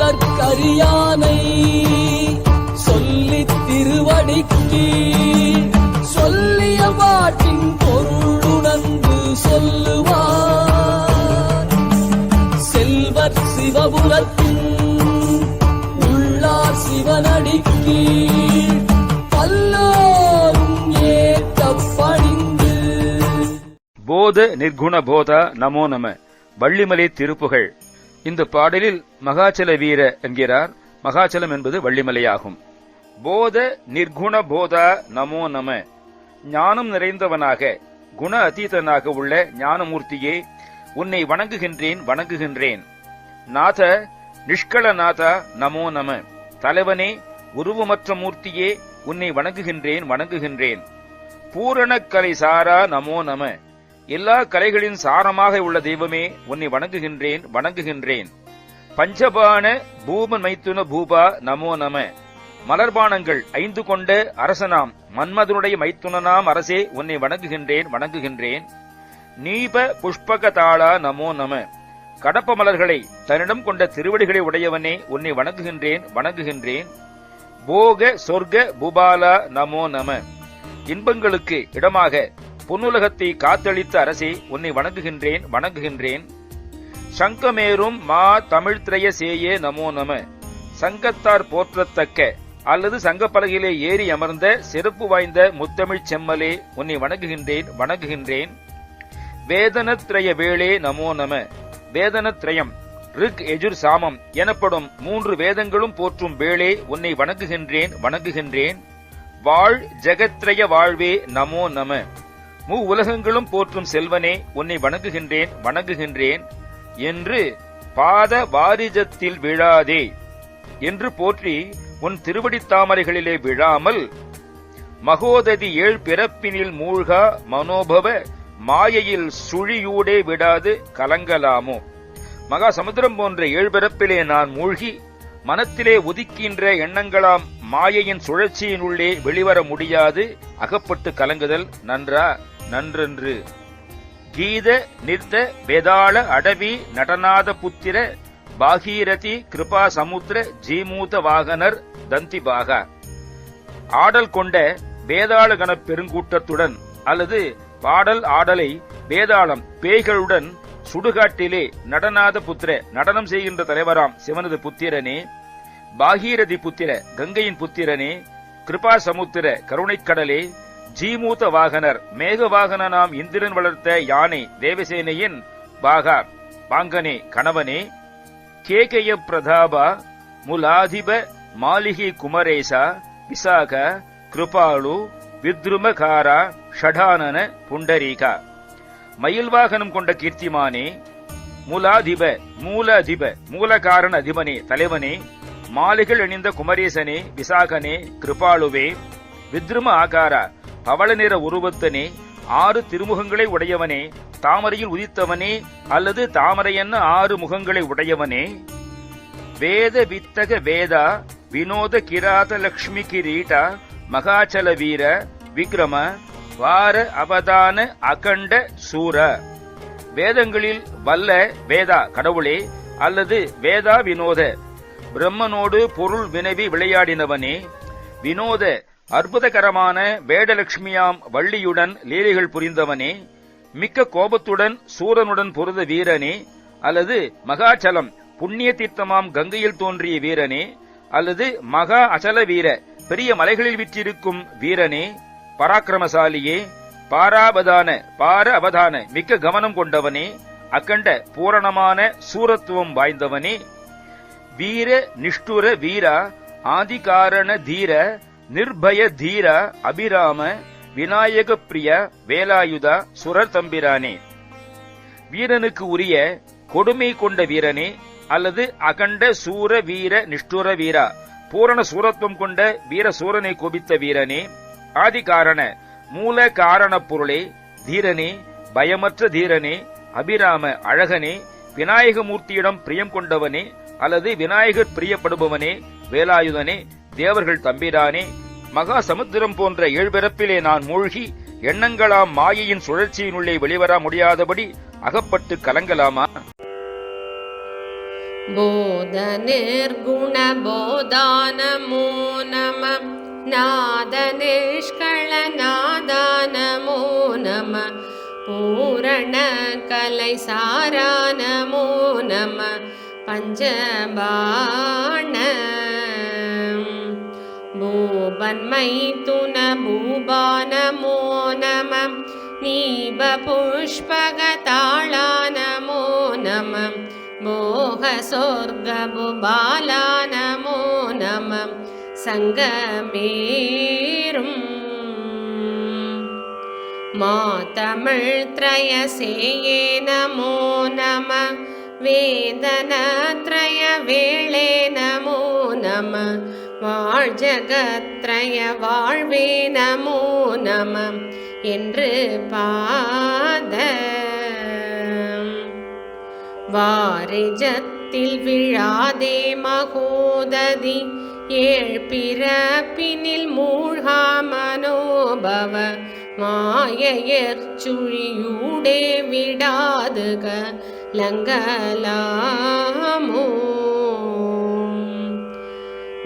சொல்லற்கரியானை சொல்லித் திருவடிக்கு சொல்லிய பாட்டின் பொருளுணர்ந்து சொல்லுவார். செல்வர் சிவபுரத்தின் உள்ளார் சிவனடிக்கு போத நிர்குண போதா நமோ நம. வள்ளிமலை திருப்புகழ் இந்த பாடலில் மகாச்சல வீர என்கிறார். மகாச்சலம் என்பது வள்ளிமலையாகும். போத நிர்குண போதா நமோ நம. ஞானம் நிறைந்தவனாக குண அதீதனாக உள்ள ஞானமூர்த்தியே உன்னை வணங்குகின்றேன் வணங்குகின்றேன். நாத நிஷ்களநாதா நமோ நம. தலைவனே உருவமற்ற மூர்த்தியே உன்னை வணங்குகின்றேன் வணங்குகின்றேன். பூரணக்கலை சாரா நமோ நம. எல்லா கலைகளின் சாரமாக உள்ள தெய்வமே உன்னை வணங்குகின்றேன் வணங்குகின்றேன். பஞ்சபான பூமன் மைத்துன பூபா நமோ நம. மலர்பானங்கள் ஐந்து கொண்ட அரசனாம் மன்மதனுடைய மைத்துனனாம் அரசே உன்னை வணங்குகின்றேன் வணங்குகின்றேன். நீப புஷ்பக தாளா நமோ நம. கடப்ப மலர்களை தன்னிடம் கொண்ட திருவடிகளை உடையவனே உன்னை வணங்குகின்றேன் வணங்குகின்றேன். போக சொர்க்க பூபாலா நமோ நம. இன்பங்களுக்கு இடமாக பொன்னுலகத்தை காத்தளித்த அரசே உன்னை வணங்குகின்றேன் வணங்குகின்றேன். சங்கமேரும் மா தமிழ் திரைய சேயே நமோ நம. சங்கத்தார் போற்றத்தக்க அல்லது சங்கப்பலகையிலே ஏறி அமர்ந்த சிறப்பு வாய்ந்த முத்தமிழ்ச் செம்மலே உன்னை வணங்குகின்றேன் வணங்குகின்றேன். வேதனத்ரய வேளே நமோ நம. வேதனத்ரயம் ரிக் எஜுர் சாமம் எனப்படும் மூன்று வேதங்களும் போற்றும் வேளே உன்னை வணங்குகின்றேன் வணங்குகின்றேன். வாழ் ஜெகத்ரய வாழ்வே நமோ நம. மூ உலகங்களும் போற்றும் செல்வனே உன்னை வணங்குகின்றேன் வணங்குகின்றேன் என்று பாத வாரிஜத்தில் விழாதே என்று போற்றி உன் திருவடித் தாமரைகளிலே விழாமல் மகோததி ஏழ் பிறப்பினில் மூழ்கா மனோபவ மாயையில் சுழியூடே விடாது கலங்கலாமோ. மகா சமுத்திரம் போன்ற ஏழு பிறப்பிலே நான் மூழ்கி மனத்திலே ஒதுக்கின்ற எண்ணங்களாம் மாயையின் சுழற்சியினுள்ளே வெளிவர முடியாது அகப்பட்டு கலங்குதல் நன்றா. நன்றென்று. கீத நிர்த வேதாள அடவி நடநாத புத்திர பாகீரதி கிருபா சமுத்திர ஜீமூத வாகனர் தந்திபாக. ஆடல் கொண்ட வேதாள கண பெருங்கூட்டத்துடன் அல்லது பாடல் ஆடலை வேதாளம் பேய்களுடன் சுடுகாட்டிலே நடனாத புத்திர நடனம் செய்கின்ற தலைவராம் சிவனது புத்திரனே பாகீரதி புத்திர கங்கையின் புத்திரனே கிருபா சமுத்திர கருணைக்கடலே ஜீமூத்த வாகனர் மேக வாகனனாம் இந்திரன் வளர்த்த யானை தேவசேனையின் பாகா பாங்கனே கணவனே கேகய பிரதாபா முலாதிப மாளிகை குமரேசா விசாக கிருபாலு வித்ருமகாரா ஷடானன புண்டரீகா. மயில் வாகனம் கொண்ட கீர்த்திமானே மூலாதிப மூல அதிப அதிபனே தலைவனே மாளிகள் அணிந்த குமரேசனே விசாகனே கிருபாலுவே வித்ரும ஆகாரா பவள நிற உருவத்தனே ஆறு திருமுகங்களை உடையவனே தாமரையில் உதித்தவனே அல்லது தாமரையன்ன ஆறு முகங்களை உடையவனே? வேத வித்தக வேதா வினோத கிராத லக்ஷ்மி கிரீடா மகாச்சல வீர விக்ரம வார அவதான அகண்ட சூர. வேதங்களில் வல்ல வேதா கடவுளே அல்லது வேதா வினோத. பிரம்மனோடு பொருள் வினவி விளையாடினவனே வினோத அற்புதகரமான வேடலட்சுமியாம் வள்ளியுடன் லீலைகள் புரிந்தவனே மிக்க கோபத்துடன் சூரனுடன் பொருத வீரனே அல்லது மகாச்சலம் புண்ணிய தீர்த்தமாம் கங்கையில் தோன்றிய வீரனே அல்லது மகா அச்சல வீர பெரிய மலைகளில் விற்றிருக்கும் வீரனே பராக்கிரமசாலியே பாராபதான பார அவதான மிக்க கவனம் கொண்டவனே அக்கண்ட பூரணமான சூரத்துவம் வாய்ந்தவனே. வீர நிஷ்டுர வீரா ஆதிகாரண தீர நிர்பய தீர அபிராம விநாயக பிரிய வேலாயுதா சுரர் தம்பிரானே. வீரனுக்கு உரிய கொடுமை கொண்ட வீரனே அல்லது அகண்ட சூர வீர நிஷ்டுர வீரா பூரண சூரத்துவம் கொண்ட வீர சூரனை கோபித்த வீரனே. ஆதிகாரண மூல காரணப் பொருளே தீரனே பயமற்ற தீரனே அபிராம அழகனே விநாயகமூர்த்தியிடம் பிரியம் கொண்டவனே அல்லது விநாயகர் பிரியப்படுபவனே வேலாயுதனே தேவர்கள் தம்பிரானே மகா சமுத்திரம் போன்ற ஏழ்பிறப்பிலே நான் மூழ்கி எண்ணங்களாம் மாயையின் சுழற்சியினுள்ளே வெளிவர முடியாதபடி அகப்பட்டு கலங்கலாமா? போத நேர்குண போதானமோ நம நாத நிஷ்கள நாதானமோ நம பூரண கலை சாரானமோ நம பஞ்சபாண भूबा नमो नीबपुष्पगताळा नमो नम मोहसोर्गबुबाला नमो नम सङ्गमेरुम् मातमिழ்त्रयसेये नमो नम वेदनत्रयवेळे नमो नम வாழ்ஜகத்ரய வாழ்வே நமோ நமம் என்று பாத. வாரிஜத்தில் விழாதே மகோததி ஏழ் பிறப்பினில் மூழ்கா மனோபவ மாயையற்சுழியூடே விடாதுக லங்கலா.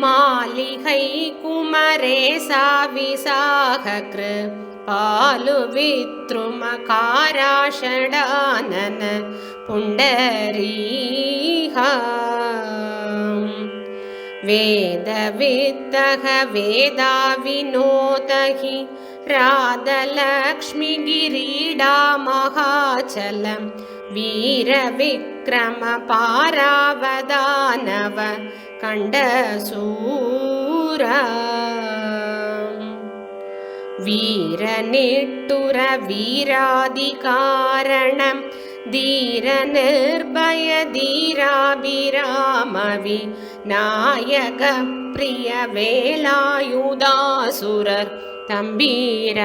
मालिहैकुमारे सा विसाहकृ पालु वित्रुमकाराषडानन पुण्डरीहा। वेदवित्त वेदा विनोत हि राधलक्ष्मिगिरीडामहाचलं वीरविक्रमपारावदानव கண்ட சூரா வேத வீர வீராதிகாரணம் தீர நிர்பய தீராபிராமவி நாயக பிரிய வேலாயுதாசுரர் தம்பீரானே.